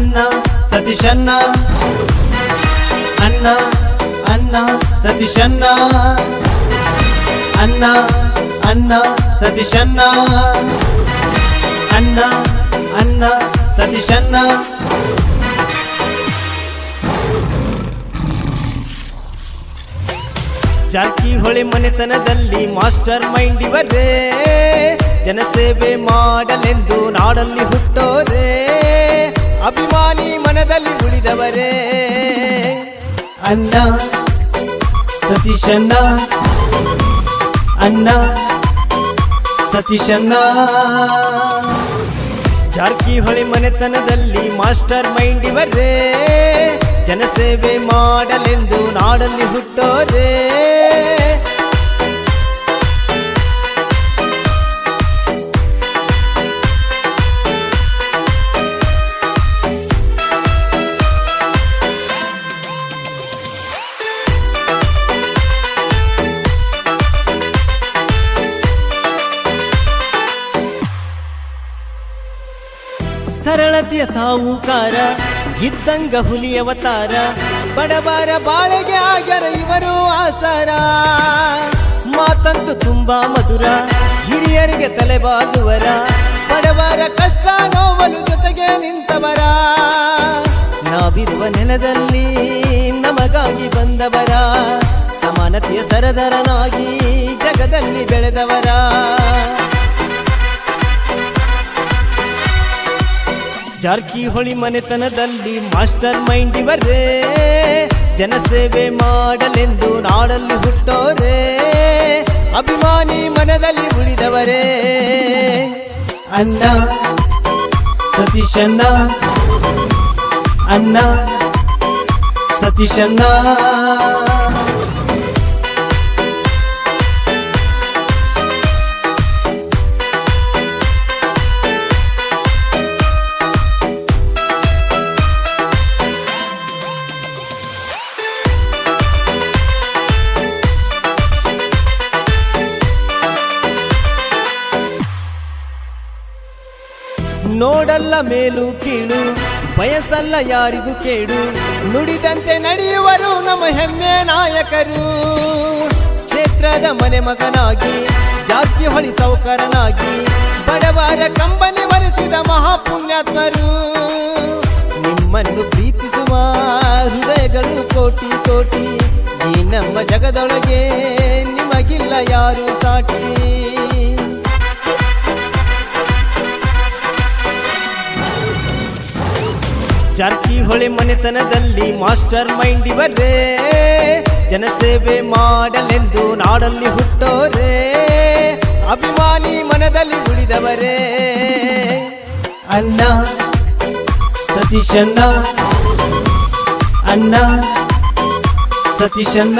ಅನ್ನ ಸತೀಶನ್ನ ಅನ್ನ ಅನ್ನ ಸತೀಶನ್ನ ಅನ್ನ ಅನ್ನ ಸತೀಶನ್ನ ಅನ್ನ ಅನ್ನ ಸತೀಶನ್ನ ಜಾರಕಿಹೊಳಿ ಮನೆತನದಲ್ಲಿ ಮಾಸ್ಟರ್ ಮೈಂಡ್ ಇವರೇ. ಜನಸೇವೆ ಮಾಡಲೆಂದು ನಾಡಲ್ಲಿ ಹುಟ್ಟೋರೇ. ಅಭಿಮಾನಿ ಮನದಲ್ಲಿ ಉಳಿದವರೇ. ಅನ್ನ ಸತೀಶಣ್ಣ. ಅನ್ನ ಸತೀಶಣ್ಣ. ಜಾರಕಿಹೊಳಿ ಮನೆತನದಲ್ಲಿ ಮಾಸ್ಟರ್ ಮೈಂಡ್ ಇವರೇ. ಜನಸೇವೆ ಮಾಡಲೆಂದು ನಾಡಲ್ಲಿ ಹುಟ್ಟೋರೇ. ಸರಳತೆಯ ಸಾಹುಕಾರ, ಇದ್ದಂಗ ಹುಲಿ ಅವತಾರ ಬಡವರ ಬಾಳೆಗೆ ಆಗರ ಇವರು ಆಸರ. ಮಾತಂತು ತುಂಬಾ ಮಧುರ, ಹಿರಿಯರಿಗೆ ತಲೆಬಾಗುವರ ಬಡವರ ಕಷ್ಟ ನೋವಲು ಜೊತೆಗೆ ನಿಂತವರ. ನಾವಿರುವ ನೆಲದಲ್ಲಿ ನಮಗಾಗಿ ಬಂದವರ, ಸಮಾನತೆಯ ಸರದರನಾಗಿ ಜಗದಲ್ಲಿ ಬೆಳೆದವರ. ಜಾರಕಿಹೊಳಿ ಮನೆತನದಲ್ಲಿ ಮಾಸ್ಟರ್ ಮೈಂಡ್ ಇವರೇ. ಜನಸೇವೆ ಮಾಡಲೆಂದು ನಾಡಲ್ಲಿ ಹುಟ್ಟೋರೇ. ಅಭಿಮಾನಿ ಮನದಲ್ಲಿ ಉಳಿದವರೇ. ಅನ್ನ ಸತೀಶಣ್ಣ. ಅನ್ನ ಸತೀಶನ್ನ ನೋಡಲ್ಲ ಮೇಲು ಕೀಳು, ಬಯಸಲ್ಲ ಯಾರಿಗೂ ಕೇಳು ನುಡಿದಂತೆ ನಡೆಯುವರು ನಮ್ಮ ಹೆಮ್ಮೆ ನಾಯಕರು. ಕ್ಷೇತ್ರದ ಮನೆ ಮಗನಾಗಿ, ಜಾತಿ ಹೊಳಿ ಸೌಕರನಾಗಿ, ಬಡವರ ಕಂಬನಿ ಬರೆಸಿದ ಮಹಾಪುಣ್ಯಾತ್ಮರು. ನಿಮ್ಮನ್ನು ಪ್ರೀತಿಸುವ ಹೃದಯಗಳು ಕೋಟಿ ಕೋಟಿ, ಈ ನಮ್ಮ ಜಗದೊಳಗೆ ನಿಮಗಿಲ್ಲ ಯಾರು ಸಾಟಿ. ಜಾರಕಿಹೊಳಿ ಮನೆತನದಲ್ಲಿ ಮಾಸ್ಟರ್ ಮೈಂಡ್ ಇವರೇ. ಜನಸೇವೆ ಮಾಡಲೆಂದು ನಾಡಲ್ಲಿ ಹುಟ್ಟೋರೇ. ಅಭಿಮಾನಿ ಮನದಲ್ಲಿ ಉಳಿದವರೇ. ಅನ್ನ ಸತೀಶಣ್ಣ. ಅನ್ನ ಸತೀಶನ್ನ